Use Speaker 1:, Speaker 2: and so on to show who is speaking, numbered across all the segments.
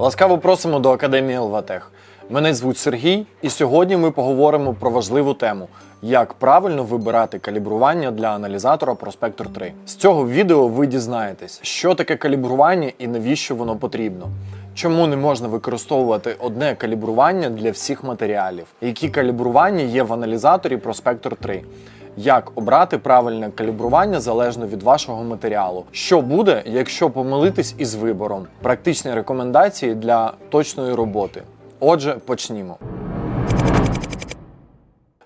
Speaker 1: Ласкаво просимо до Академії ЛВАТЕХ. Мене звуть Сергій, і сьогодні ми поговоримо про важливу тему: як правильно вибирати калібрування для аналізатора Prospector 3. З цього відео ви дізнаєтесь, що таке калібрування і навіщо воно потрібно. Чому не можна використовувати одне калібрування для всіх матеріалів? Які калібрування є в аналізаторі Prospector 3? Як обрати правильне калібрування залежно від вашого матеріалу? Що буде, якщо помилитись із вибором? Практичні рекомендації для точної роботи. Отже, почнімо.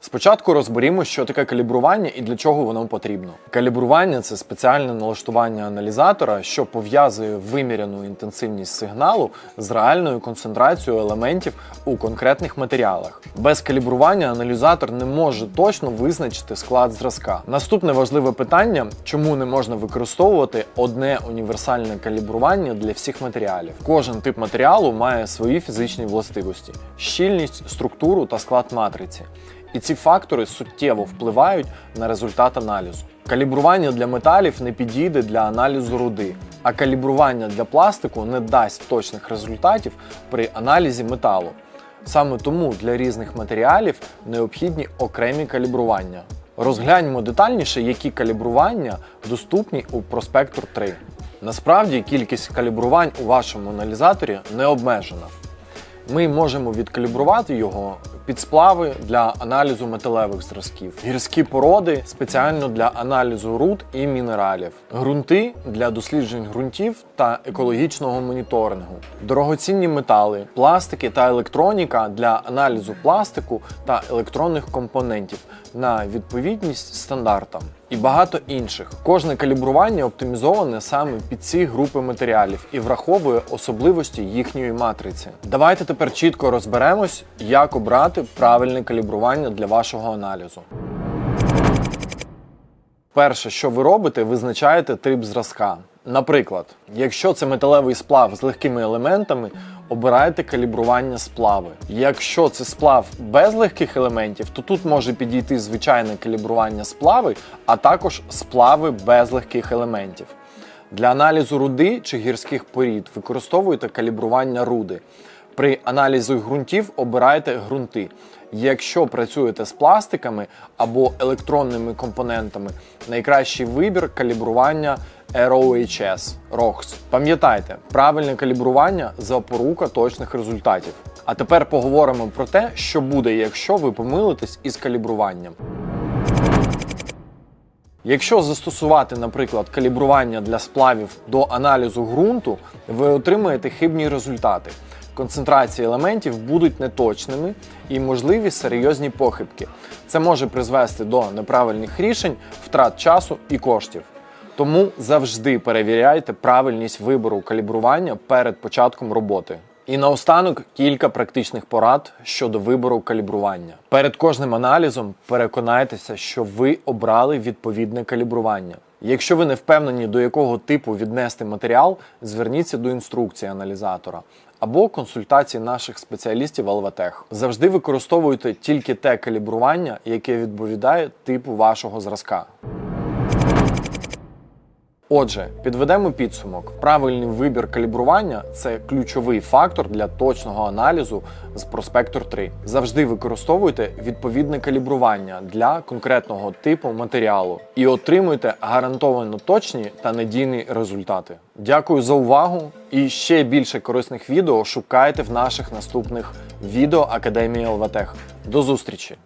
Speaker 1: Спочатку розберімо, що таке калібрування і для чого воно потрібно. Калібрування це спеціальне налаштування аналізатора, що пов'язує виміряну інтенсивність сигналу з реальною концентрацією елементів у конкретних матеріалах. Без калібрування аналізатор не може точно визначити склад зразка. Наступне важливе питання: чому не можна використовувати одне універсальне калібрування для всіх матеріалів? Кожен тип матеріалу має свої фізичні властивості: щільність, структуру та склад матриці. І ці фактори суттєво впливають на результат аналізу. Калібрування для металів не підійде для аналізу руди, а калібрування для пластику не дасть точних результатів при аналізі металу. Саме тому для різних матеріалів необхідні окремі калібрування. Розгляньмо детальніше, які калібрування доступні у Prospector 3. Насправді кількість калібрувань у вашому аналізаторі не обмежена. Ми можемо відкалібрувати його під сплави для аналізу металевих зразків, гірські породи спеціально для аналізу руд і мінералів, ґрунти для досліджень ґрунтів та екологічного моніторингу, дорогоцінні метали, пластики та електроніка для аналізу пластику та електронних компонентів на відповідність стандартам. І багато інших. Кожне калібрування оптимізоване саме під ці групи матеріалів і враховує особливості їхньої матриці. Давайте тепер чітко розберемось, як обрати правильне калібрування для вашого аналізу. Перше, що ви робите, визначаєте тип зразка. Наприклад, якщо це металевий сплав з легкими елементами, обирайте калібрування сплави. Якщо це сплав без легких елементів, то тут може підійти звичайне калібрування сплави, а також сплави без легких елементів. Для аналізу руди чи гірських порід використовуйте калібрування руди. При аналізі ґрунтів обирайте ґрунти. Якщо працюєте з пластиками або електронними компонентами, найкращий вибір калібрування ROHS ROHS. Пам'ятайте, правильне калібрування запорука точних результатів. А тепер поговоримо про те, що буде, якщо ви помилитесь із калібруванням. Якщо застосувати, наприклад, калібрування для сплавів до аналізу ґрунту, ви отримаєте хибні результати. Концентрації елементів будуть неточними і можливі серйозні похибки. Це може призвести до неправильних рішень, втрат часу і коштів. Тому завжди перевіряйте правильність вибору калібрування перед початком роботи. І наостанок кілька практичних порад щодо вибору калібрування. Перед кожним аналізом переконайтеся, що ви обрали відповідне калібрування. Якщо ви не впевнені, до якого типу віднести матеріал, зверніться до інструкції аналізатора або консультації наших спеціалістів Алватех. Завжди використовуйте тільки те калібрування, яке відповідає типу вашого зразка. Отже, підведемо підсумок. Правильний вибір калібрування це ключовий фактор для точного аналізу з Prospector 3. Завжди використовуйте відповідне калібрування для конкретного типу матеріалу і отримуйте гарантовано точні та надійні результати. Дякую за увагу і ще більше корисних відео шукайте в наших наступних відео Академії ЛВТех. До зустрічі!